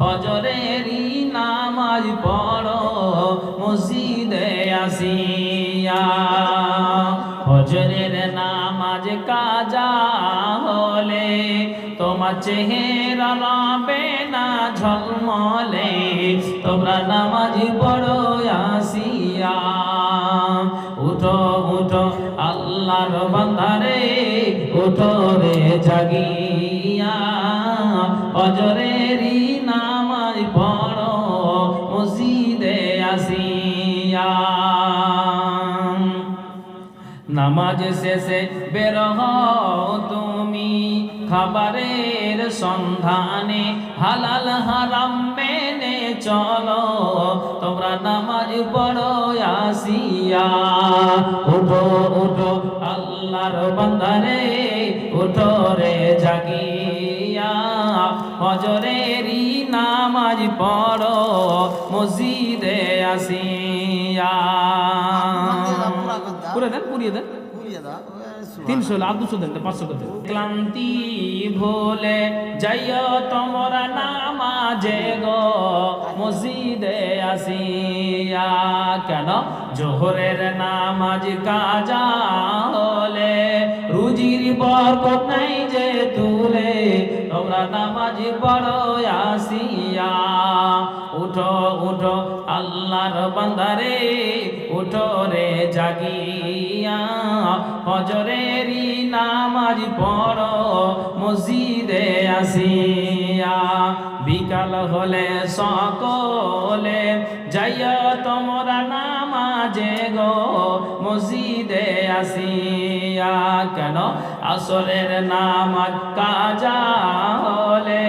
ফজরেরই নামাজ পড়ো, মসজিদে আসিয়া। ফজরের নামাজ কাজা হলে তোমার চেহারা রবে না ঝলমলে, তোমরা নামাজ পড়ো আসিয়া। উঠো উঠো, আল্লাহর বান্দারে উঠো রে জাগিয়া। অজরেরই নামাজ পড়ো মসজিদে আসিয়া। নামাজ শেষে বের তুমি খাবারের সন্ধানে, হালাল হারাম মেনে চলো, তোমরা নামাজ পড়ো আসিয়া। উঠো উঠো, আল্লাহর বান্দারে, উঠো রে হজরেরই নামাজ পড়ো, মসজিদে আসিয়া। পুরে দেন, পুরিয়ে দেন। তিনশো দুশো দেন, পাঁচশো করতে ক্লান্তি ভুলে যাইও তোমরা নামাজে গো, মসজিদে আসিয়া। কেন? জোহরের নামাজ কাজা হলে রুজির বরকত নাই যে নামাজ পড়ো, আসিয়া। উঠো উঠো, আল্লাহর বান্দারে, উঠো রে জাগিয়া। হজরেরই নামাজ পড়ো, মসজিদে আসিয়া। বিকাল হলে সকলে যাইয়া তোমরা নামাজে গো মসজিদে আসিয়া কেন? আসরের নামাজ কাজা হলে।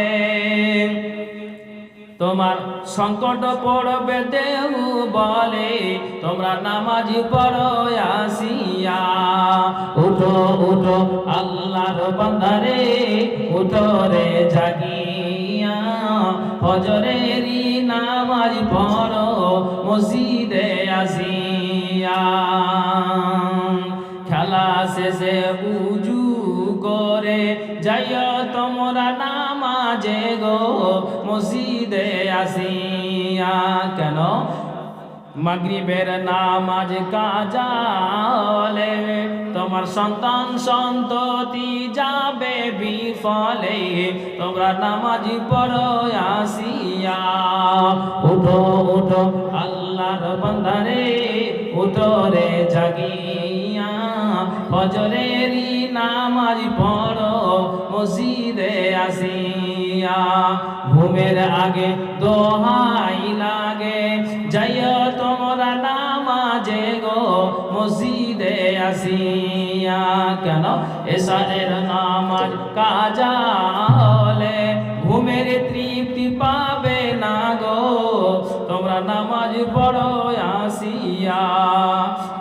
তোমার সংকট পড়বে দেউ বলে, তোমরা নামাজ পড়ো আসিয়া। উঠো উঠো, আল্লাহর বান্দারে উঠো রে জাগিয়া। ফজরেরই নামাজ পড়ো মসজিদে আসিয়া। খেলা শেষে উজু করে যাইও তোমরা নামাজে গো মসজিদে আসিয়া। কেন? মাগরিবের নামাজ কাজালে তোমার সন্তান সন্ততি যাবে বিফলে। তোমরা নামাজ পড়ো আসিয়া। উঠো উঠো, আল্লাহর বন্ধারে, উঠো রে জাগিয়া। ফজরেরই নামাজ পড়ো, মসজিদে আসিয়া। ঘুমের আগে দোহাই যাইও তোমরা নামাজে গো, মসজিদে আসিয়া কেন? এসারের নামাজ কাজা হলে ঘুমের তৃপ্তি পাবে না গো। তোমরা নামাজ পড়ো, আসিয়া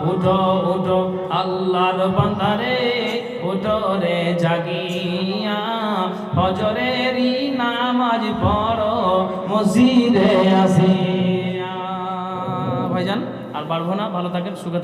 উঠো উঠো, আল্লাহর বান্দারে উঠো রে জাগিয়া। ফজরেরই নামাজ পড়ো, মসজিদে আসিয়া ভাইজান আর পারব না ভালো থাকেন সুখে